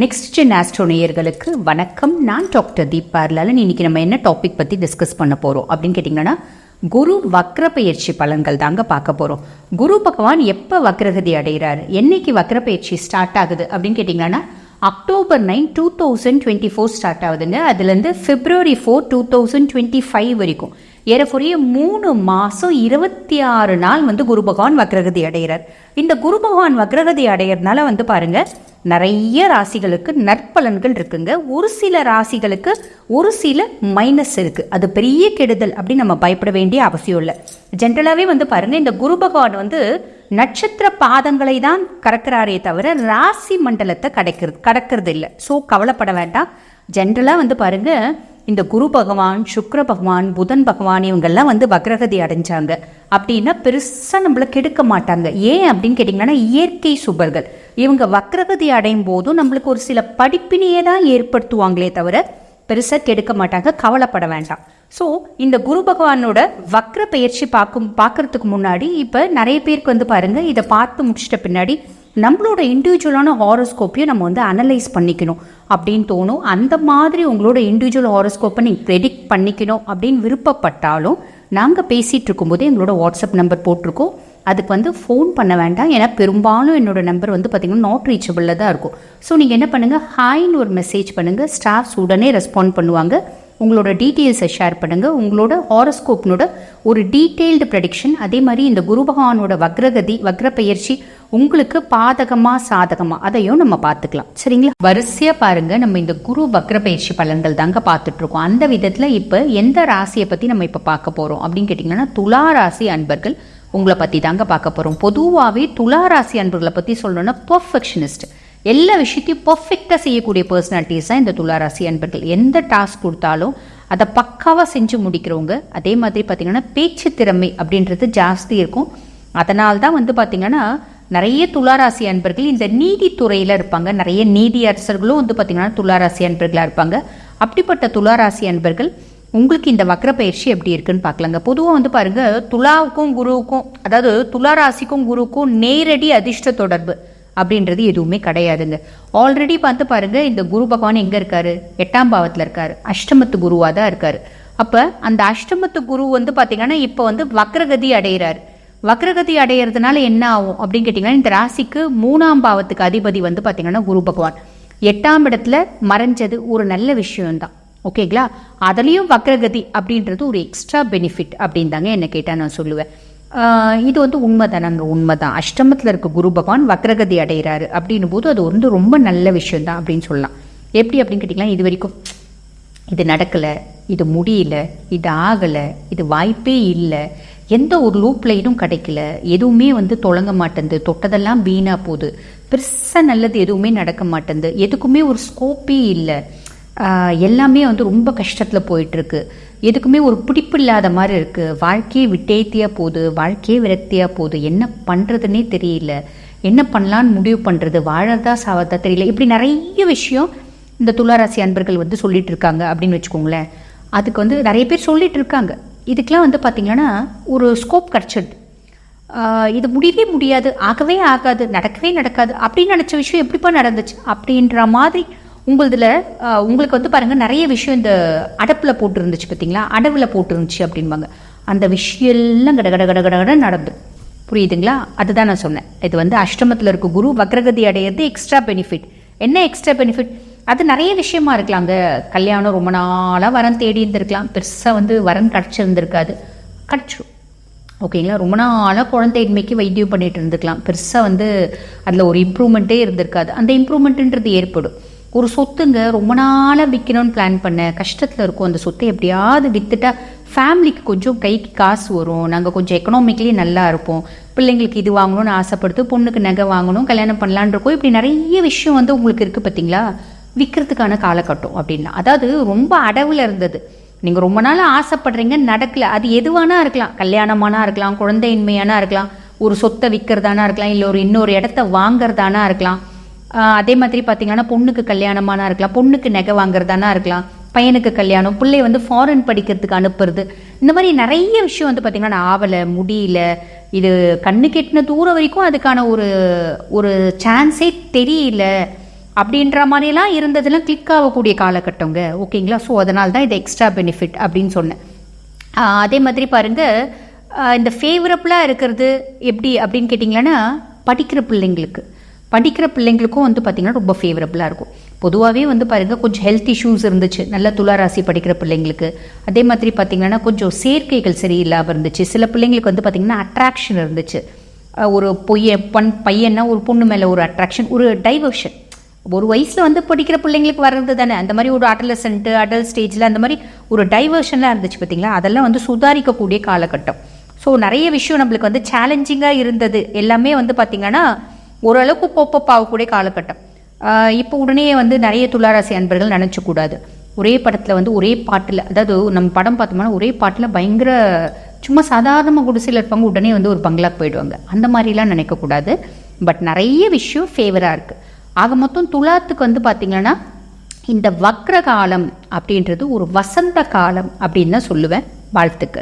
Next gen ஆஸ்ட்ரோனியர்களுக்கு வணக்கம். நான் doctor தீபார்லாலன் இன்னைக்கு நம்ம என்ன டாபிக் பற்றி டிஸ்கஸ் பண்ண போகிறோம் அப்படின்னு கேட்டிங்கன்னா குரு வக்ர பயிற்சி பலன்கள் தாங்க பார்க்க போகிறோம் குரு பகவான் எப்போ வக்ரகதி அடைகிறார்? என்னைக்கு வக்ர பயிற்சி ஸ்டார்ட் ஆகுது அப்படின்னு கேட்டிங்கன்னா October nine two thousand twenty four start ஆகுதுங்க. அதுலேருந்து February four two thousand twenty five வரைக்கும். ஏறக்குறைய மூணு மாதம் இருபத்தி ஆறு நாள் வந்து குரு பகவான் வக்ரகதி அடைகிறார். இந்த குரு பகவான் வக்ரகதி அடையிறதுனால வந்து பாருங்க நிறைய ராசிகளுக்கு நற்பலன்கள் இருக்குங்க. ஒரு சில ராசிகளுக்கு ஒரு சில மைனஸ் இருக்குது அது பெரிய கெடுதல் அப்படின்னு நம்ம பயப்பட வேண்டிய அவசியம் இல்லை. ஜென்ரலாகவே வந்து பாருங்க இந்த குரு பகவான் வந்து நட்சத்திர பாதங்களை தான் கடக்கிறாரே தவிர ராசி மண்டலத்தை கடக்கிறது கடக்கிறது இல்லை. ஸோ கவலைப்பட வேண்டாம். ஜென்ரலாக வந்து பாருங்க இந்த குரு பகவான் சுக்கிர பகவான் புதன் பகவான் இவங்கெல்லாம் வந்து வக்ரகதி அடைஞ்சாங்க. அப்படின்னா பெருசாக நம்மள கெடுக்க மாட்டாங்க. ஏன் அப்படின்னு கேட்டிங்கன்னா இயற்கை சுபர்கள். இவங்க வக்ரகதி அடையும் போதும் நம்மளுக்கு ஒரு சில படிப்பினையே தான் ஏற்படுத்துவாங்களே தவிர பெருசாக கெடுக்க மாட்டாங்க கவலைப்பட வேண்டாம். ஸோ இந்த குரு பகவானோட வக்ர பயிற்சி பார்க்கும் பார்க்கறதுக்கு முன்னாடி இப்போ நிறைய பேருக்கு வந்து பாருங்கள் இதை பார்த்து முடிச்சிட்ட பின்னாடி நம்மளோட இண்டிவிஜுவலான ஹாரோஸ்கோப்பையும் நம்ம வந்து அனலைஸ் பண்ணிக்கணும் அப்படின்னு தோணும். அந்த மாதிரி உங்களோட இண்டிவிஜுவல் ஹாரோஸ்கோப்பை நீங்கள் ப்ரெடிக்ட் பண்ணிக்கணும் அப்படின்னு விருப்பப்பட்டாலும் நாங்கள் பேசிகிட்டு இருக்கும்போது எங்களோட வாட்ஸ்அப் நம்பர் போட்டிருக்கோம். அதுக்கு வந்து ஃபோன் பண்ண வேண்டாம். ஏன்னா பெரும்பாலும் என்னோட நம்பர் வந்து பார்த்தீங்கன்னா நாட் ரீச்சபிளில் தான் இருக்கும். ஸோ நீங்கள் என்ன பண்ணுங்கள் ஹாய்னு ஒரு மெசேஜ் பண்ணுங்கள் ஸ்டாஃப்ஸ் உடனே ரெஸ்பாண்ட் பண்ணுவாங்க. உங்களோட டீட்டெயில்ஸை ஷேர் பண்ணுங்கள் உங்களோட ஹாரோஸ்கோப்னோட ஒரு டீட்டெயில்டு ப்ரெடிக்ஷன் அதே மாதிரி இந்த குரு பகவானோட வக்ரகதி வக்ர பயிற்சி உங்களுக்கு பாதகமா சாதகமா அதையும் நம்ம பார்த்துக்கலாம். சரிங்களா? வரிசையா பாருங்க. நம்ம இந்த குரு வக்ர பயிற்சி பலன்கள் தாங்க பார்த்துட்டு இருக்கோம் அந்த விதத்துல இப்ப எந்த ராசியை பத்தி நம்ம இப்ப பார்க்க போறோம் அப்படின்னு கேட்டீங்கன்னா துலா ராசி அன்பர்கள் உங்களை பற்றி தாங்க பார்க்க போகிறோம் பொதுவாகவே துளாராசி அன்பர்களை பற்றி சொல்லணும்னா பர்ஃபெக்ஷனிஸ்ட் எல்லா விஷயத்தையும் பர்ஃபெக்டாக செய்யக்கூடிய பர்சனாலிட்டிஸ் தான் இந்த துளாராசி அன்பர்கள். எந்த டாஸ்க் கொடுத்தாலும் அதை பக்காவாக செஞ்சு முடிக்கிறவங்க அதே மாதிரி பார்த்தீங்கன்னா பேச்சு திறமை அப்படின்றது ஜாஸ்தி இருக்கும். அதனால தான் வந்து பார்த்தீங்கன்னா நிறைய துளாராசி அன்பர்கள் இந்த நீதித்துறையில் இருப்பாங்க. நிறைய நீதி அரசர்களும் வந்து பார்த்தீங்கன்னா துளாராசி அன்பர்களாக இருப்பாங்க. அப்படிப்பட்ட துளாராசி அன்பர்கள் உங்களுக்கு இந்த வக்ர பயிற்சி எப்படி இருக்குன்னு பார்க்கலாங்க. பொதுவாக வந்து பாருங்க துலாவுக்கும் குருவுக்கும் அதாவது துலா ராசிக்கும் குருவுக்கும் நேரடி அதிர்ஷ்ட தொடர்பு அப்படின்றது எதுவுமே கிடையாதுங்க. ஆல்ரெடி பார்த்து பாருங்க இந்த குரு பகவான் எங்க இருக்காரு? எட்டாம் பாவத்தில் இருக்காரு. அஷ்டமத்து குருவாக தான் இருக்காரு. அப்போ அந்த அஷ்டமத்து குரு வந்து பார்த்தீங்கன்னா இப்போ வந்து வக்ரகதி அடைகிறாரு வக்ரகதி அடையிறதுனால என்ன ஆகும் அப்படின்னு கேட்டிங்கன்னா இந்த ராசிக்கு மூணாம் பாவத்துக்கு அதிபதி வந்து பார்த்தீங்கன்னா குரு பகவான். எட்டாம் இடத்துல மறைஞ்சது ஒரு நல்ல விஷயம்தான். ஓகேங்களா? அதுலேயும் வக்ரகதி அப்படின்றது ஒரு எக்ஸ்ட்ரா பெனிஃபிட் அப்படின்னு தாங்க என்ன கேட்டால் நான் சொல்லுவேன். இது வந்து உண்மைதானங்க உண்மைதான். அஷ்டமத்தில் இருக்க குரு பகவான் வக்ரகதி அடைகிறாரு அப்படின்னும் போது அது வந்து ரொம்ப நல்ல விஷயம்தான் அப்படின்னு சொல்லலாம். எப்படி அப்படின்னு கேட்டிங்கன்னா இது வரைக்கும் இது நடக்கலை இது முடியல இது ஆகலை இது வாய்ப்பே இல்லை எந்த ஒரு லூப்லைனும் கிடைக்கல எதுவுமே வந்து தொடங்க மாட்டேங்குது தொட்டதெல்லாம் வீணாக போகுது பெருசாக நல்லது எதுவுமே நடக்க மாட்டேங்குது எதுக்குமே ஒரு ஸ்கோப்பே இல்லை. எல்லாமே வந்து ரொம்ப கஷ்டத்தில் போயிட்டுருக்கு. எதுக்குமே ஒரு பிடிப்பு இல்லாத மாதிரி இருக்குது வாழ்க்கையே விட்டேத்தியாக போகுது வாழ்க்கையே விரக்தியாக போகுது. என்ன பண்ணுறதுன்னே தெரியல. என்ன பண்ணலான்னு முடிவு பண்ணுறது வாழறதா சாவதா தெரியல. இப்படி நிறைய விஷயம் இந்த துளாராசி அன்பர்கள் வந்து சொல்லிட்டு இருக்காங்க அப்படின்னு வச்சுக்கோங்களேன். அதுக்கு வந்து நிறைய பேர் சொல்லிட்டு இருக்காங்க. இதுக்கெலாம் வந்து பார்த்தீங்கன்னா ஒரு ஸ்கோப் கிடச்சிடுது இது முடியவே முடியாது ஆகவே ஆகாது நடக்கவே நடக்காது. அப்படின்னு நினச்ச விஷயம் எப்படிப்பா நடந்துச்சு? அப்படின்ற மாதிரி உங்களுதுல உங்களுக்கு வந்து பாருங்க நிறைய விஷயம் இந்த அடப்பில் போட்டுருந்துச்சு பார்த்தீங்களா அடவில் போட்டுருந்துச்சு அப்படின்பாங்க அந்த விஷயம் எல்லாம் கட கட கட கட கட புரியுதுங்களா? அதுதான் நான் சொன்னேன். இது வந்து அஷ்டமத்தில் இருக்க குரு வக்ரகதி அடையிறது எக்ஸ்ட்ரா பெனிஃபிட் என்ன எக்ஸ்ட்ரா பெனிஃபிட் அது நிறைய விஷயமா இருக்கலாம். அங்கே கல்யாணம் ரொம்ப நாளாக வரம் தேடி இருந்திருக்கலாம். பெருசாக வந்து வரன் கிடச்சிருந்துருக்காது. கிடச்சிரும். ஓகேங்களா? ரொம்ப நாளாக குழந்தையின்மைக்கு வைத்தியம் பண்ணிட்டு இருந்துக்கலாம் பெருசாக வந்து அதில் ஒரு இம்ப்ரூவ்மெண்ட்டே இருந்திருக்காது. அந்த இம்ப்ரூவ்மெண்ட்டுன்றது ஏற்படும். ஒரு சொத்துங்க ரொம்ப நாளாக விற்கணும்னு பிளான் பண்ண கஷ்டத்தில் இருக்கும். அந்த சொத்தை எப்படியாவது விற்றுட்டா ஃபேமிலிக்கு கொஞ்சம் கைக்கு காசு வரும். நாங்கள் கொஞ்சம் எக்கனாமிக்கலி நல்லா இருப்போம். பிள்ளைங்களுக்கு இது வாங்கணும்னு ஆசைப்படுத்து பொண்ணுக்கு நகை வாங்கணும் கல்யாணம் பண்ணலான் இருக்கோம். இப்படி நிறைய விஷயம் வந்து உங்களுக்கு இருக்குது பார்த்தீங்களா விற்கிறதுக்கான காலகட்டம் அப்படின்னா. அதாவது ரொம்ப அடவில் இருந்தது. நீங்கள் ரொம்ப நாள் ஆசைப்படுறீங்க நடக்கல. அது எதுவானா இருக்கலாம். கல்யாணமானா இருக்கலாம் குழந்தையின்மையானா இருக்கலாம். ஒரு சொத்தை விற்கிறதானா இருக்கலாம் இல்லை ஒரு இன்னொரு இடத்த வாங்குறதானா இருக்கலாம். அதே மாதிரி பார்த்தீங்கன்னா பொண்ணுக்கு கல்யாணமானா இருக்கலாம். பொண்ணுக்கு நகை வாங்குறதானா இருக்கலாம். பையனுக்கு கல்யாணம் பிள்ளை வந்து ஃபாரின் படிக்கிறதுக்கு அனுப்புறது. இந்த மாதிரி நிறைய விஷயம் வந்து பார்த்திங்கன்னா ஆவலை முடியல. இது கண்ணு கெட்டின தூரம் வரைக்கும் அதுக்கான ஒரு ஒரு சான்ஸே தெரியல. அப்படின்ற மாதிரிலாம் இருந்ததுலாம் கிளிக் ஆகக்கூடிய காலகட்டங்க. ஓகேங்களா ஸோ அதனால தான் இது எக்ஸ்ட்ரா பெனிஃபிட் அப்படின்னு சொன்னேன். அதே மாதிரி பாருங்கள் இந்த ஃபேவரபுளாக இருக்கிறது எப்படி அப்படின்னு கேட்டிங்கன்னா படிக்கிற பிள்ளைங்களுக்கு. படிக்கிற பிள்ளைங்களுக்கும் வந்து பார்த்திங்கன்னா ரொம்ப ஃபேவரபுளாக இருக்கும். பொதுவாகவே வந்து பாருங்க கொஞ்சம் ஹெல்த் இஷ்யூஸ் இருந்துச்சு. நல்ல துளாராசி படிக்கிற பிள்ளைங்களுக்கு. அதே மாதிரி பார்த்திங்கன்னா கொஞ்சம் சேர்க்கைகள் சரியில்லாமல் இருந்துச்சு. சில பிள்ளைங்களுக்கு வந்து பார்த்திங்கன்னா அட்ராக்ஷன் இருந்துச்சு. ஒரு பொய்ய பண் பையன்னா ஒரு பொண்ணு மேலே ஒரு அட்ராக்ஷன் ஒரு டைவர்ஷன் ஒரு வயசில் வந்து படிக்கிற பிள்ளைங்களுக்கு வர்றது தானே. அந்த மாதிரி ஒரு அடலசென்ட்டு அடல் ஸ்டேஜில் அந்த மாதிரி ஒரு டைவர்ஷன்லாம் இருந்துச்சு பார்த்திங்களா அதெல்லாம் வந்து சுதாரிக்கக்கூடிய காலகட்டம். ஸோ நிறைய விஷயம் நம்மளுக்கு வந்து சேலஞ்சிங்காக இருந்தது. எல்லாமே வந்து பார்த்திங்கன்னா ஓரளவுக்கு போப்பப் ஆகக்கூடிய காலகட்டம். இப்போ உடனே வந்து நிறைய துளாராசி அன்பர்கள் நினச்சக்கூடாது ஒரே படத்தில் வந்து ஒரே பாட்டில் அதாவது நம்ம படம் பார்த்தோம்னா ஒரே பாட்டில் பயங்கர சும்மா சாதாரணமாக குடிசையில் இருப்பாங்க உடனே வந்து ஒரு பங்களாக்கு போயிடுவாங்க. அந்த மாதிரிலாம் நினைக்கக்கூடாது பட் நிறைய விஷயம் ஃபேவராக இருக்குது ஆக மொத்தம் துலாத்துக்கு வந்து பார்த்திங்கன்னா இந்த வக்ர காலம் அப்படின்றது ஒரு வசந்த காலம் அப்படின்னு தான் சொல்லுவேன். வாழ்த்துக்கள்.